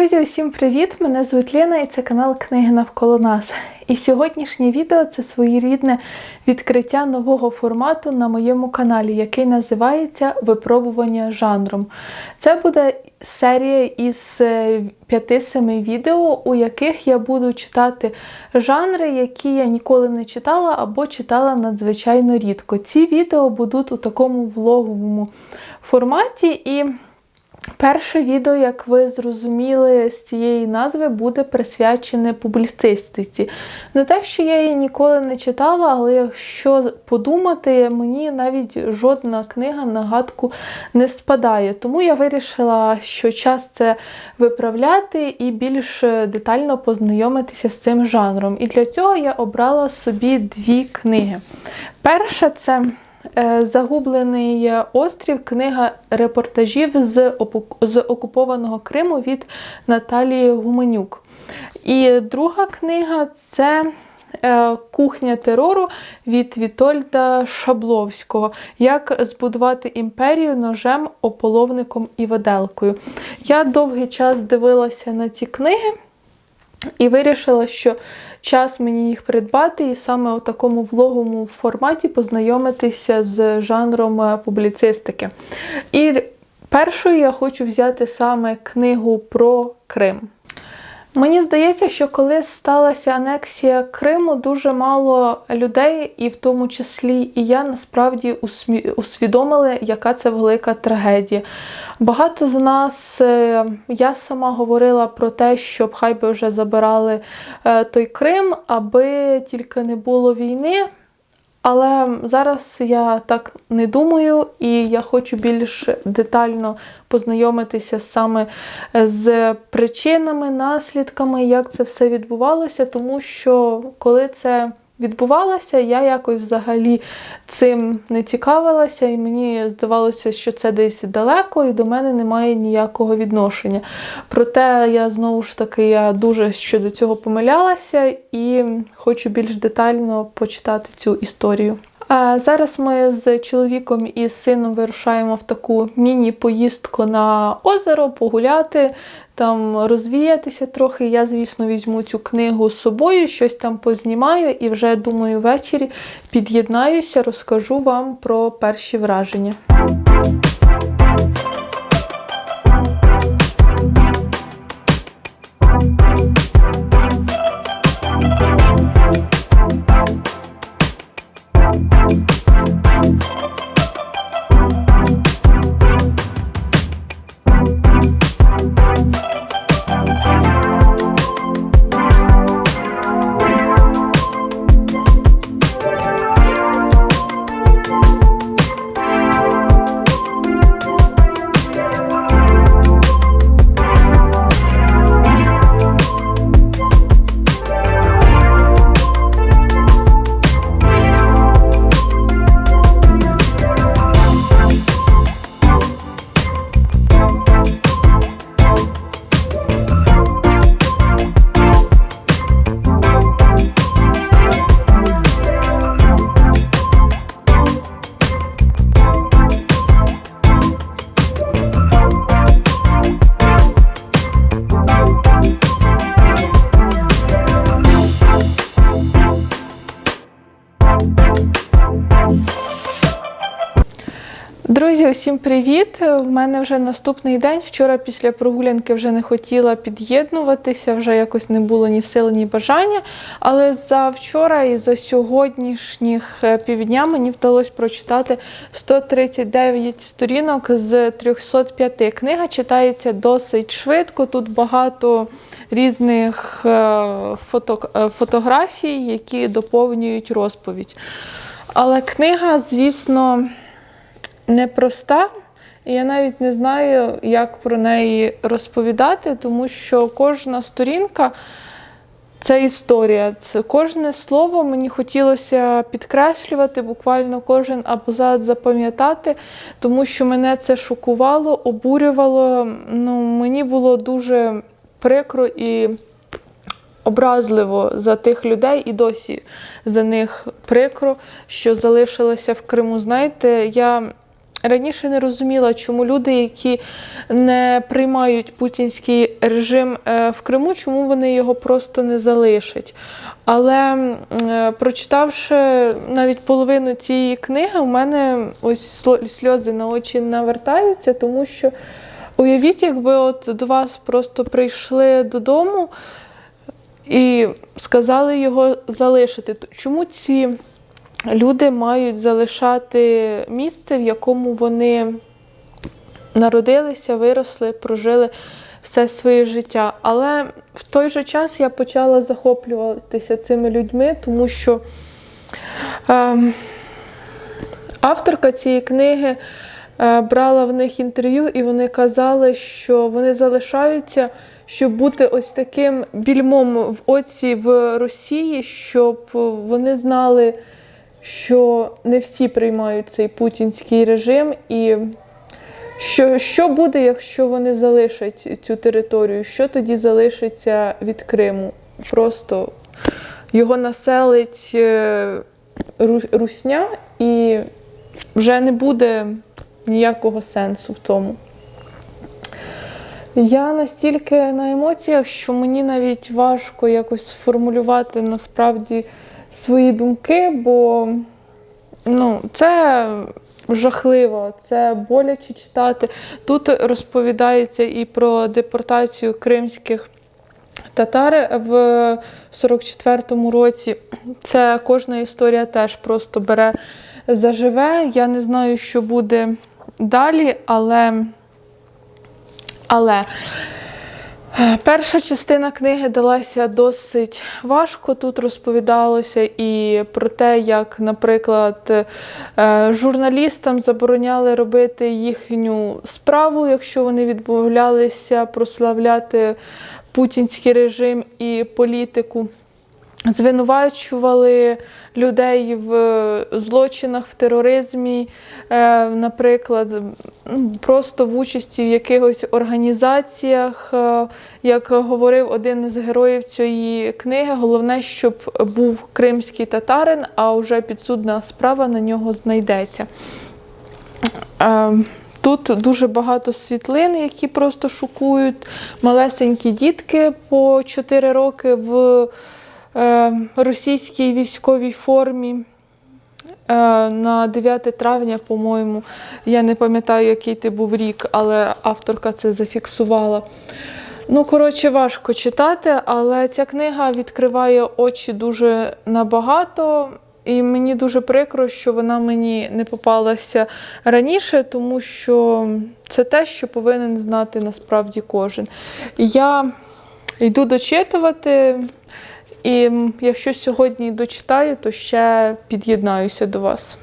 Друзі, усім привіт! Мене звуть Лена і це канал Книги навколо нас. І сьогоднішнє відео це своєрідне відкриття нового формату на моєму каналі, який називається Випробування жанром. Це буде серія із 5-7 відео, у яких я буду читати жанри, які я ніколи не читала або читала надзвичайно рідко. Ці відео будуть у такому влоговому форматі і. Перше відео, як ви зрозуміли з цієї назви, буде присвячене публіцистиці. Не те, що я її ніколи не читала, але якщо подумати, мені навіть жодна книга на гадку не спадає. Тому я вирішила, що час це виправляти і більш детально познайомитися з цим жанром. І для цього я обрала собі дві книги. Перша це. Е, Загублений острів, книга репортажів з окупованого Криму від Наталії Гуменюк. І друга книга це е, Кухня терору від Вітольда Шабловського. Як збудувати імперію ножем, ополовником і виделкою. Я довгий час дивилася на ці книги і вирішила, що час мені їх придбати, і саме у такому влоговому форматі познайомитися з жанром е, публіцистики. І першою я хочу взяти саме книгу про Крим. Мені здається, що коли сталася анексія Криму, дуже мало людей, і в тому числі і я насправді усвідомили, яка це велика трагедія. Багато з нас, е, я сама говорила про те, щоб хай би вже забирали е, той Крим, аби тільки не було війни. Але зараз я так не думаю, і я хочу більш детально познайомитися саме з причинами, наслідками, як це все відбувалося, тому що коли це відбувалося, я якось взагалі цим не цікавилася, і мені здавалося, що це десь далеко, і до мене немає ніякого відношення. Проте я знову ж таки я дуже щодо цього помилялася і хочу більш детально почитати цю історію. Зараз ми з чоловіком і сином вирушаємо в таку міні-поїздку на озеро, погуляти, там розвіятися трохи. Я, звісно, візьму цю книгу з собою, щось там познімаю і вже думаю, ввечері під'єднаюся, розкажу вам про перші враження. Друзі, усім привіт! У мене вже наступний день. Вчора після прогулянки вже не хотіла під'єднуватися, вже якось не було ні сили, ні бажання. Але за вчора і за сьогоднішніх е, півдня мені вдалося прочитати 139 сторінок з 305. Книга читається досить швидко. Тут багато різних е, фото, е, фотографій, які доповнюють розповідь. Але книга, звісно непроста. І я навіть не знаю, як про неї розповідати, тому що кожна сторінка це історія. Це Кожне слово мені хотілося підкреслювати, буквально кожен абзац запам'ятати, тому що мене це шокувало, обурювало. Ну, Мені було дуже прикро і образливо за тих людей, і досі за них прикро, що залишилося в Криму. Знаєте, я раніше не розуміла, чому люди, які не приймають путінський режим е, в Криму, чому вони його просто не залишать. Але е, прочитавши навіть половину цієї книги, у мене ось сльози на очі навертаються, тому що уявіть, якби от до вас просто прийшли додому і сказали його залишити. Чому ці люди мають залишати місце, в якому вони народилися, виросли, прожили все своє життя. Але в той же час я почала захоплюватися цими людьми, тому що ем, авторка цієї книги е, брала в них інтерв'ю, і вони казали, що вони залишаються, щоб бути ось таким більмом в оці в Росії, щоб вони знали, що не всі приймають цей путінський режим, і що, що буде, якщо вони залишать цю територію? Що тоді залишиться від Криму? Просто його населить е, русня, і вже не буде ніякого сенсу в тому. Я настільки на емоціях, що мені навіть важко якось сформулювати насправді свої думки, бо ну, це жахливо, це боляче читати. Тут розповідається і про депортацію кримських татар в 44-му році. Це кожна історія теж просто бере заживе. Я не знаю, що буде далі, але. Але перша частина книги далася досить важко. Тут розповідалося і про те, як, наприклад, е, журналістам забороняли робити їхню справу, якщо вони відмовлялися прославляти путінський режим і політику. Звинувачували людей в злочинах, в тероризмі, е, наприклад, просто в участі в якихось організаціях. Е, Як говорив один із героїв цієї книги, головне, щоб був кримський татарин, а вже підсудна справа на нього знайдеться. Е, Тут дуже багато світлин, які просто шокують. Малесенькі дітки по 4 роки в е, російській військовій формі. Е, на 9 травня, по-моєму, я не пам'ятаю, який ти був рік, але авторка це зафіксувала. Ну, коротше, важко читати, але ця книга відкриває очі дуже набагато. І мені дуже прикро, що вона мені не попалася раніше, тому що це те, що повинен знати насправді кожен. Я йду дочитувати, і якщо сьогодні дочитаю, то ще під'єднаюся до вас.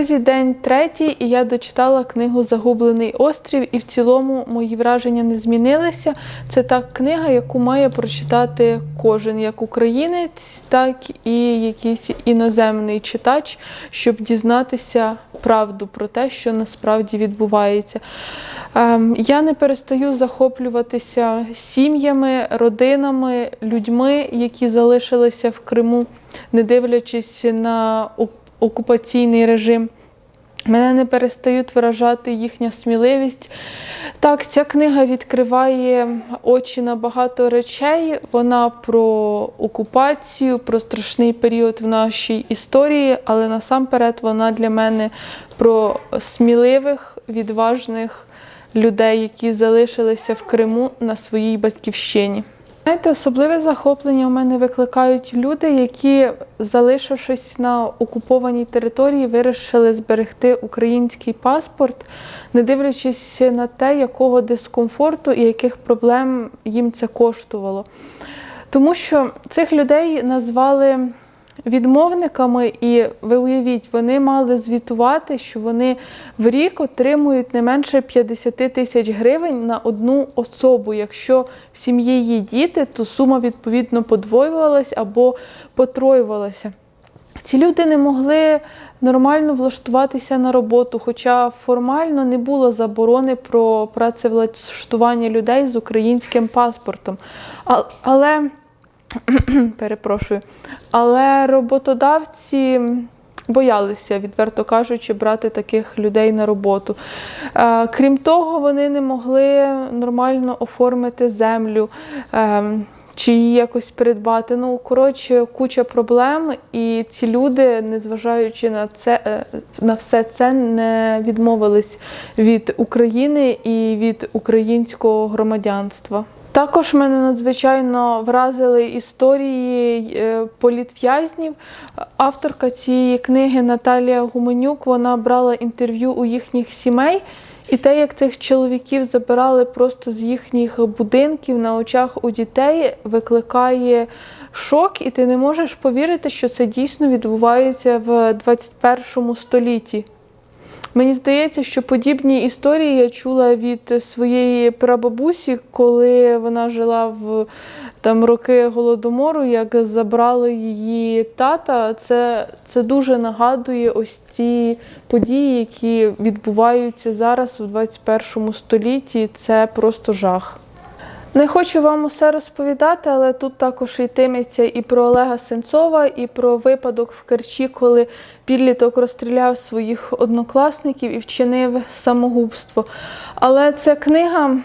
Друзі! День третій, і я дочитала книгу Загублений острів, і в цілому мої враження не змінилися. Це та книга, яку має прочитати кожен, як українець, так і якийсь іноземний читач, щоб дізнатися правду про те, що насправді відбувається. Ем, Я не перестаю захоплюватися сім'ями, родинами, людьми, які залишилися в Криму, не дивлячись на окупаційний режим. Мене не перестають вражати їхня сміливість. Так, ця книга відкриває очі на багато речей. Вона про окупацію, про страшний період в нашій історії, але насамперед вона для мене про сміливих, відважних людей, які залишилися в Криму на своїй батьківщині. Знаєте, особливе захоплення у мене викликають люди, які, залишившись на окупованій території, вирішили зберегти український паспорт, не дивлячись на те, якого дискомфорту і яких проблем їм це коштувало. Тому що цих людей назвали відмовниками, і ви уявіть, вони мали звітувати, що вони в рік отримують не менше 50 тисяч гривень на одну особу. Якщо в сім'ї є діти, то сума відповідно подвоювалась або потроювалася. Ці люди не могли нормально влаштуватися на роботу, хоча формально не було заборони про працевлаштування людей з українським паспортом. Але перепрошую, але роботодавці боялися, відверто кажучи, брати таких людей на роботу. Е, Крім того, вони не могли нормально оформити землю. е, Чи її якось придбати. Ну, коротше, куча проблем, і ці люди, незважаючи на це, е, на все це, не відмовились від України і від українського громадянства. Також мене надзвичайно вразили історії е, політв'язнів. Авторка цієї книги Наталія Гуменюк вона брала інтерв'ю у їхніх сімей. І те, як цих чоловіків забирали просто з їхніх будинків на очах у дітей, викликає шок, і ти не можеш повірити, що це дійсно відбувається в 21 столітті. Мені здається, що подібні історії я чула від своєї прабабусі, коли вона жила в там роки голодомору, як забрали її тата. Це, це дуже нагадує ось ці події, які відбуваються зараз у 21 столітті. Це просто жах. Не хочу вам усе розповідати, але тут також йтиметься і про Олега Сенцова, і про випадок в Керчі, коли підліток розстріляв своїх однокласників і вчинив самогубство. Але ця книга,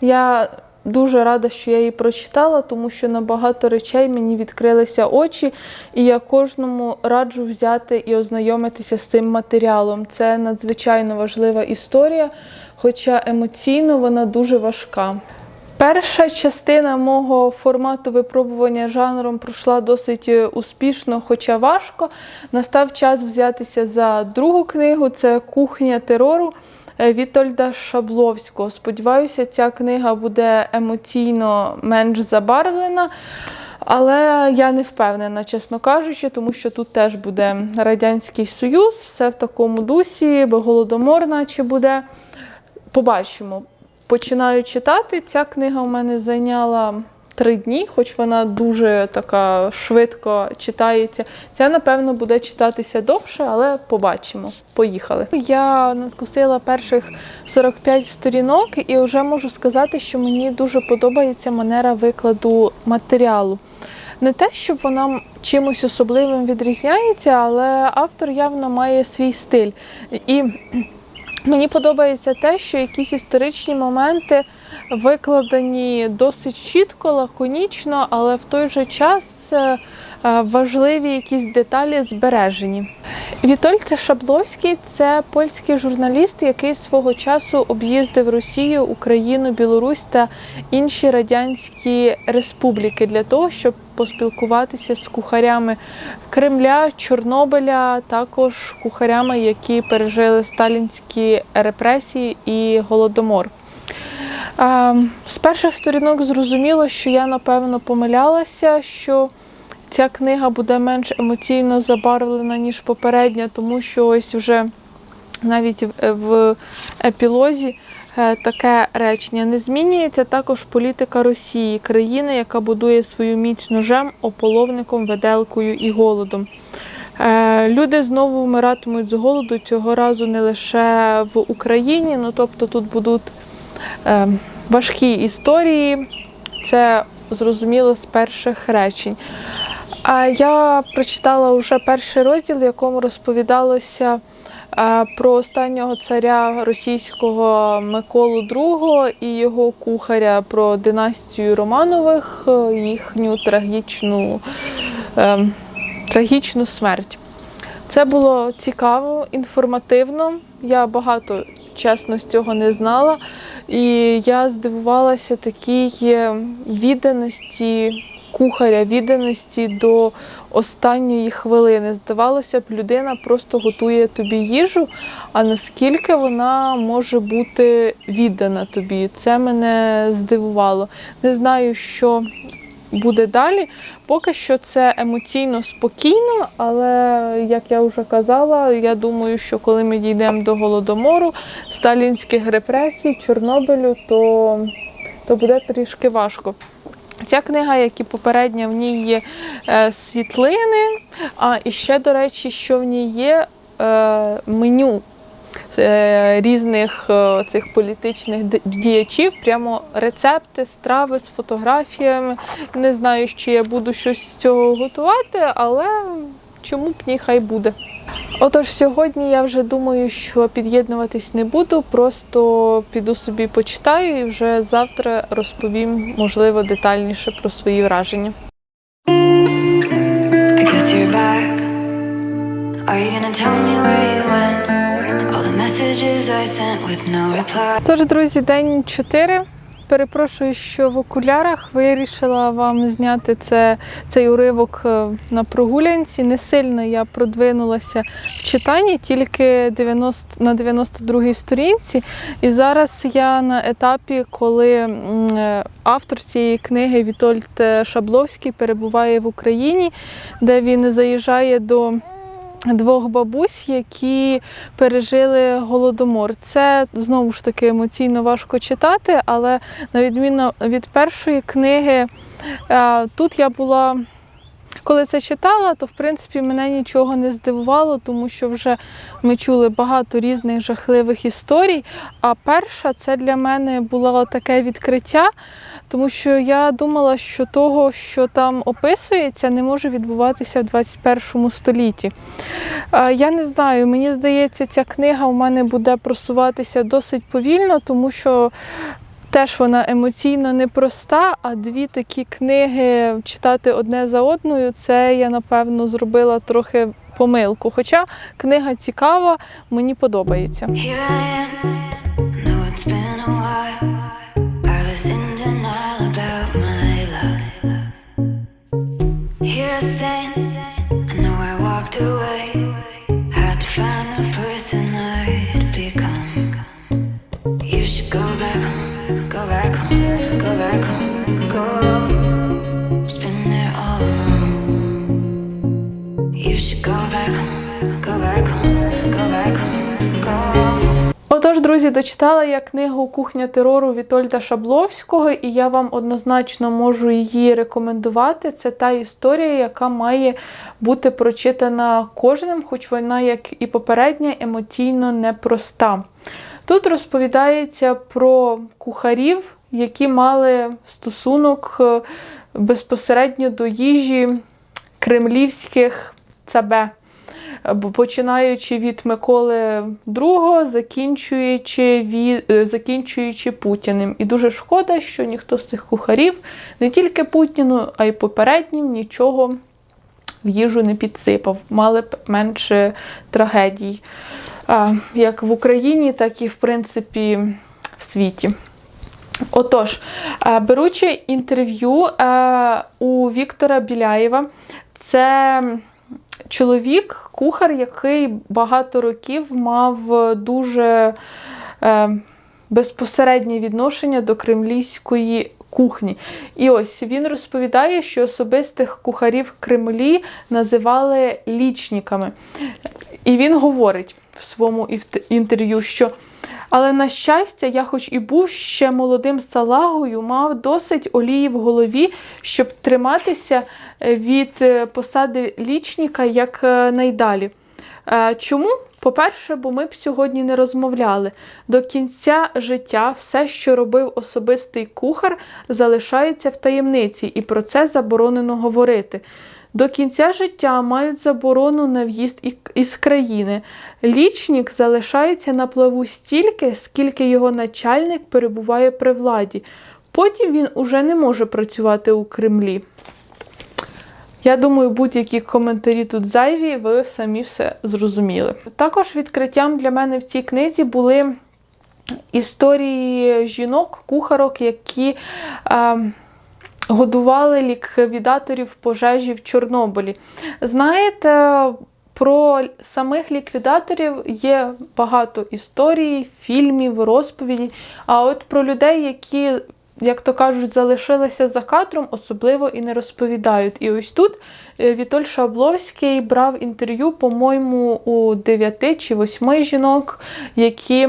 я дуже рада, що я її прочитала, тому що на багато речей мені відкрилися очі, і я кожному раджу взяти і ознайомитися з цим матеріалом. Це надзвичайно важлива історія, хоча емоційно вона дуже важка. Перша частина мого формату випробування жанром пройшла досить е, успішно, хоча важко. Настав час взятися за другу книгу це Кухня терору Вітольда Шабловського. Сподіваюся, ця книга буде емоційно менш забарвлена. Але я не впевнена, чесно кажучи, тому що тут теж буде Радянський Союз, все в такому дусі, бо голодомор, наче буде. Побачимо. Починаю читати. Ця книга у мене зайняла три дні, хоч вона дуже така швидко читається. Ця, напевно, буде читатися довше, але побачимо. Поїхали. Я надкусила перших 45 сторінок і вже можу сказати, що мені дуже подобається манера викладу матеріалу. Не те, щоб вона чимось особливим відрізняється, але автор явно має свій стиль. І Мені подобається те, що якісь історичні моменти викладені досить чітко, лаконічно, але в той же час е, важливі якісь деталі збережені. Вітольд Шабловський це польський журналіст, який свого часу об'їздив Росію, Україну, Білорусь та інші радянські республіки для того, щоб поспілкуватися з кухарями Кремля, Чорнобиля, також кухарями, які пережили сталінські репресії і голодомор. З перших сторінок зрозуміло, що я напевно помилялася, що ця книга буде менш емоційно забарвлена, ніж попередня, тому що ось вже навіть в- епілозі е, таке речення. Не змінюється також політика Росії, країни, яка будує свою міць ножем, ополовником, веделкою і голодом. Е, Люди знову вмиратимуть з голоду цього разу не лише в Україні, ну тобто тут будуть е, важкі історії. Це зрозуміло з перших речень. А я прочитала вже перший розділ, в якому розповідалося е, про останнього царя російського Миколу II і його кухаря про династію Романових, е, їхню трагічну, е, трагічну смерть. Це було цікаво, інформативно. Я багато чесно з цього не знала. І я здивувалася такій відданості кухаря, відданості до останньої хвилини. Здавалося б, людина просто готує тобі їжу, а наскільки вона може бути віддана тобі. Це мене здивувало. Не знаю, що буде далі. Поки що це емоційно спокійно, але як я вже казала, я думаю, що коли ми дійдемо до голодомору, сталінських репресій, Чорнобилю, то, то буде трішки важко. Ця книга, як і попередня, в ній є е, світлини. А і ще, до речі, що в ній є е, меню е, різних цих політичних діячів, прямо рецепти, страви з фотографіями. Не знаю, чи я буду щось з цього готувати, але чому б ні, хай буде. Отож, сьогодні я вже думаю, що під'єднуватись не буду, просто піду собі почитаю і вже завтра розповім, можливо, детальніше про свої враження. Тож, друзі, день 4. Перепрошую, що в окулярах вирішила вам зняти це, цей уривок е, на прогулянці. Не сильно я продвинулася в читанні, тільки 90, на 92-й сторінці. І зараз я на етапі, коли е, автор цієї книги Вітольд Шабловський перебуває в Україні, де він заїжджає до двох бабусь, які пережили голодомор. Це знову ж таки емоційно важко читати, але на відміну від першої книги, е, тут я була. Коли це читала, то в принципі мене нічого не здивувало, тому що вже ми чули багато різних жахливих історій. А перша це для мене було таке відкриття, тому що я думала, що того, що там описується, не може відбуватися в 21 столітті. Я не знаю, мені здається, ця книга у мене буде просуватися досить повільно, тому що теж вона емоційно непроста, а дві такі книги читати одне за одною, це я напевно зробила трохи помилку. Хоча книга цікава, мені подобається. locked away. Друзі, дочитала я книгу Кухня терору Вітольда Шабловського, і я вам однозначно можу її рекомендувати. Це та історія, яка має бути прочитана кожним, хоч вона, як і попередня, емоційно непроста. Тут розповідається про кухарів, які мали стосунок е, безпосередньо до їжі кремлівських цабе. Починаючи від Миколи II, закінчуючи, від, е, закінчуючи Путіним. І дуже шкода, що ніхто з цих кухарів, не тільки Путіну, а й попереднім нічого в їжу не підсипав. Мали б менше трагедій, як в Україні, так і в принципі в світі. Отож, е, беручи інтерв'ю е, у Віктора Біляєва, це чоловік, кухар, який багато років мав дуже е, безпосереднє відношення до кремлівської кухні. І ось він розповідає, що особистих кухарів Кремлі називали лічниками. І він говорить в своєму інтерв'ю, що але на щастя, я, хоч і був ще молодим салагою, мав досить олії в голові, щоб триматися е, від е, посади лічника як е, найдалі. Чому? По-перше, бо ми б сьогодні не розмовляли. До кінця життя все, що робив особистий кухар, залишається в таємниці, і про це заборонено говорити. До кінця життя мають заборону на в'їзд із країни. Лічник залишається на плаву стільки, скільки його начальник перебуває при владі. Потім він уже не може працювати у Кремлі. Я думаю, будь-які коментарі тут зайві, ви самі все зрозуміли. Також відкриттям для мене в цій книзі були історії жінок, кухарок, які е, годували ліквідаторів пожежі в Чорнобилі. Знаєте, про самих ліквідаторів є багато історій, фільмів, розповідей. А от про людей, які, як то кажуть, залишилися за кадром, особливо і не розповідають. І ось тут е, Вітоль Шабловський брав інтерв'ю, по-моєму, у 9 чи 8 жінок, які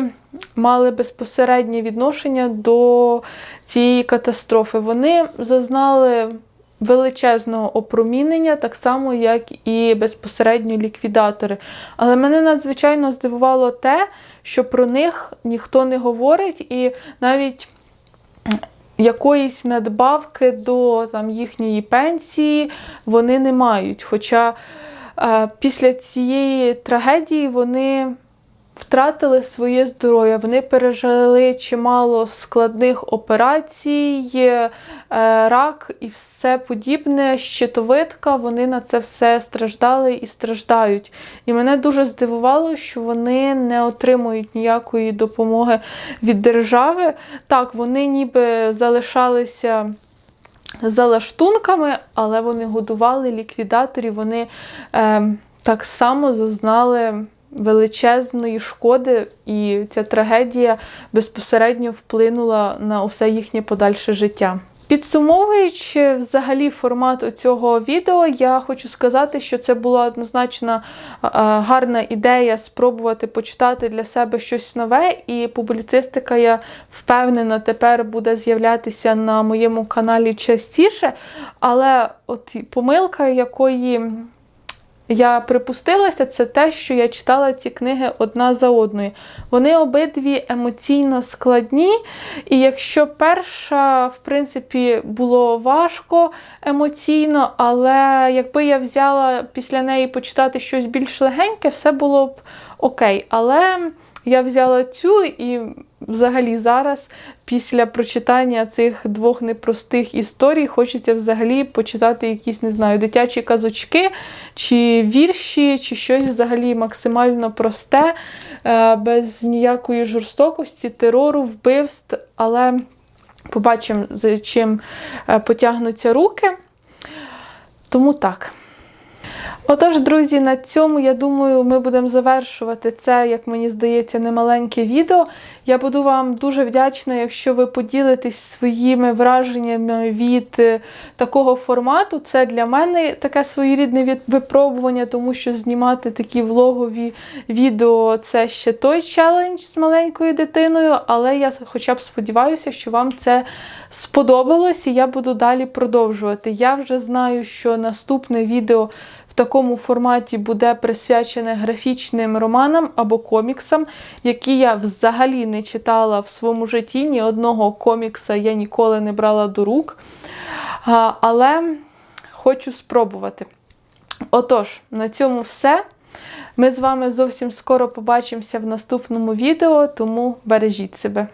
мали безпосереднє відношення до цієї катастрофи. Вони зазнали величезного опромінення, так само, як і безпосередньо ліквідатори. Але мене надзвичайно здивувало те, що про них ніхто не говорить, і навіть якоїсь надбавки до там, їхньої пенсії вони не мають. Хоча е, після цієї трагедії вони втратили своє здоров'я, вони пережили чимало складних операцій, е, рак і все подібне, щитовидка, вони на це все страждали і страждають. І мене дуже здивувало, що вони не отримують ніякої допомоги від держави. Так, вони ніби залишалися за лаштунками, але вони годували ліквідаторів, вони е, так само зазнали величезної шкоди, і ця трагедія безпосередньо вплинула на усе їхнє подальше життя. Підсумовуючи взагалі формат цього відео, я хочу сказати, що це була однозначно гарна ідея спробувати почитати для себе щось нове, і публіцистика, я впевнена, тепер буде з'являтися на моєму каналі частіше. Але от помилка, якої я припустилася, це те, що я читала ці книги одна за одною. Вони обидві емоційно складні, і якщо перша, в принципі, було важко емоційно, але якби я взяла після неї почитати щось більш легеньке, все було б окей. Але я взяла цю і взагалі зараз, після прочитання цих двох непростих історій, хочеться взагалі почитати якісь, не знаю, дитячі казочки, чи вірші, чи щось взагалі максимально просте, е, без ніякої жорстокості, терору, вбивств. Але побачимо, за чим е, потягнуться руки. Тому так. Отож, друзі, на цьому, я думаю, ми будемо завершувати це, як мені здається, немаленьке відео. Я буду вам дуже вдячна, якщо ви поділитесь своїми враженнями від е, такого формату. Це для мене таке своєрідне випробування, тому що знімати такі влогові відео це ще той челендж з маленькою дитиною, але я хоча б сподіваюся, що вам це сподобалось, і я буду далі продовжувати. Я вже знаю, що наступне відео такому форматі буде присвячене графічним романам або коміксам, які я взагалі не читала в своєму житті. Ні одного комікса я ніколи не брала до рук. Але хочу спробувати. Отож, на цьому все. Ми з вами зовсім скоро побачимося в наступному відео, тому бережіть себе.